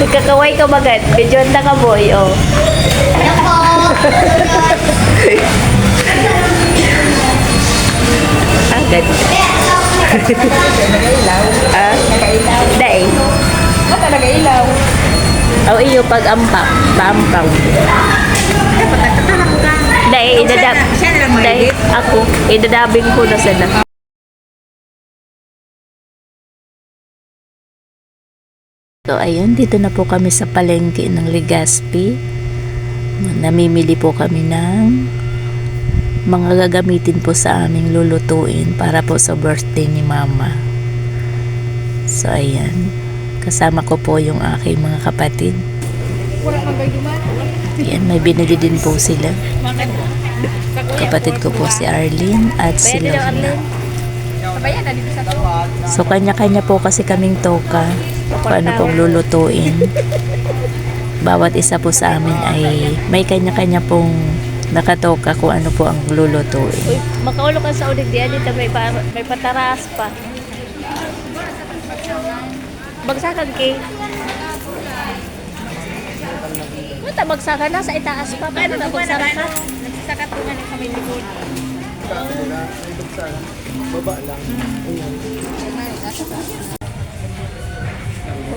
Nagkakaway ka magad. Medyo na ka boy, oh. Ang ganda. ah, dahil. Ba talaga ilaw? Oh, iyo pag ampang. Paampang. Dahil, idadab... Siya na lang Dahil ako, idadabing ko na sana. So, ayun, dito na po kami sa palengke ng Legazpi. Namimili po kami ng mga gagamitin po sa aming lulutuin para po sa birthday ni Mama. So, ayan. Kasama ko po yung aking mga kapatid. Ayan, may binili din po sila. Kapatid ko po si Arlene at si Lorna. Sabayan na dito sa to. So, kanya-kanya po kasi kaming toka kung ano pong lulutuin. Bawat isa po sa amin ay may kanya-kanya pong nakatoka kung ano po ang lulutuin. Uy, makaulo ka sa ulit diyan dito may pa, may pataras pa. Bagsakan kay. Mata bagsakan na sa itaas pa. Paano na bagsakan ka? Nagsakat ko nga ng kami likod.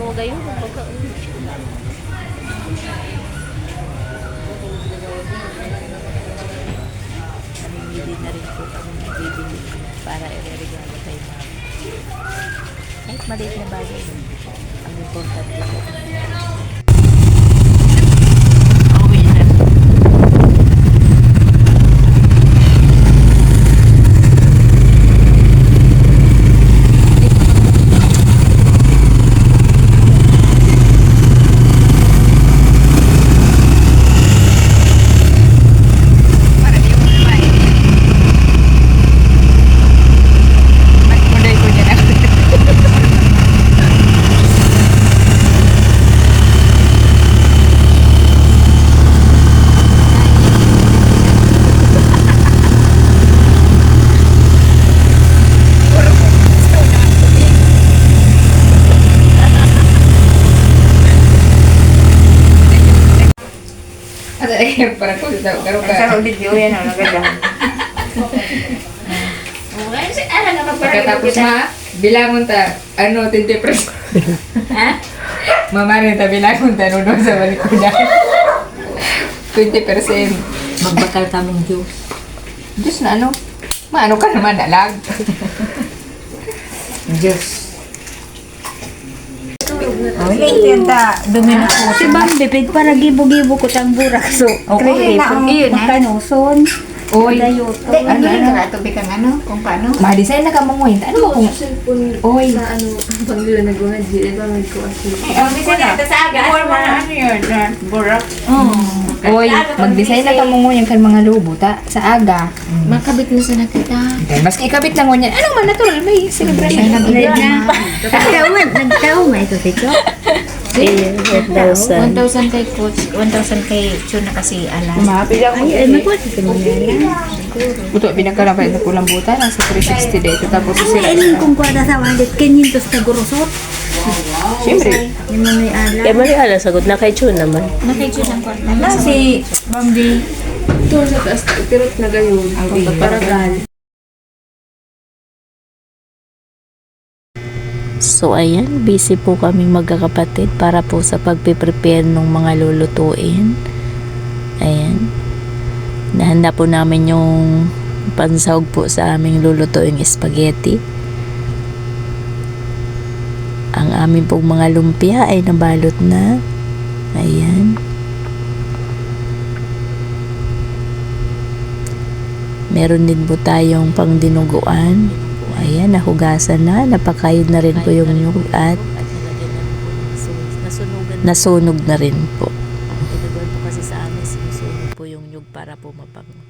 Oo, gayon. Pagka, Namimili na rin po kami bibili para i-regalo kay mama. Kahit maliit na bagay, ang importante po. Parang ko sa karo ka. Sa yun yan, ano ganda. Pagkatapos ma, bilangon ta, ano, 20 Ha? Mama rin ta, bilangon ta, ano sa balik ko na. 20%. Magbakal kaming juice. Diyos na ano? Maano ka naman, dalag. Diyos. Oh, hindi yan ta, dumi na po. Si Bang Bipig para gibo-gibo ko tang burak so. Okay na, oh. Iyon, eh. Makanuson. Oy, Dayoto. ano, ano? Tubig kang ano, kung paano? Ma-design na ka mong Ano mo kung... Oy. sa ano, pag nila nag-mga di ba may ko. Oh, design na ito sa aga. ano yun, burak. Oy, mag-design na ka mong yung kan mga lubo ta sa aga. Makabit na sa nakita. Then, mas ikabit lang mo yan. Ano man, natural, may celebration na. Nagtauman, nagtauma ito tiko. Ayun, 1,000. 1,000 kay coach, 1,000 kay Chuna kasi alas. Umapit ako. Ay, ay magwat ito mo na. Buto, binagkalapay na kulang buta. Nasa 360 dito. Tapos Ay, sila. alin kong kwada sa walit, kanyintos ka gurusot. Siyempre. Yung mga may ala. Kaya mali ala, sagot na kay Chun naman. Na kay Chuna ko. Na si Bambi. Ito sa taas, tirot na gayon. Paragal. So ayan, busy po kaming magkakapatid para po sa pagpe-prepare ng mga lulutuin. Ayan. Nahanda po namin yung pansahog po sa aming lulutuing spaghetti. Ang aming pong mga lumpia ay nabalot na. Ayan. Meron din po tayong pang dinuguan. Ayan, nahugasan na. Napakayod na rin po yung nyug at nasunog na rin po. Tinagawan po kasi sa amin, sinusunog po yung nyug para po mapang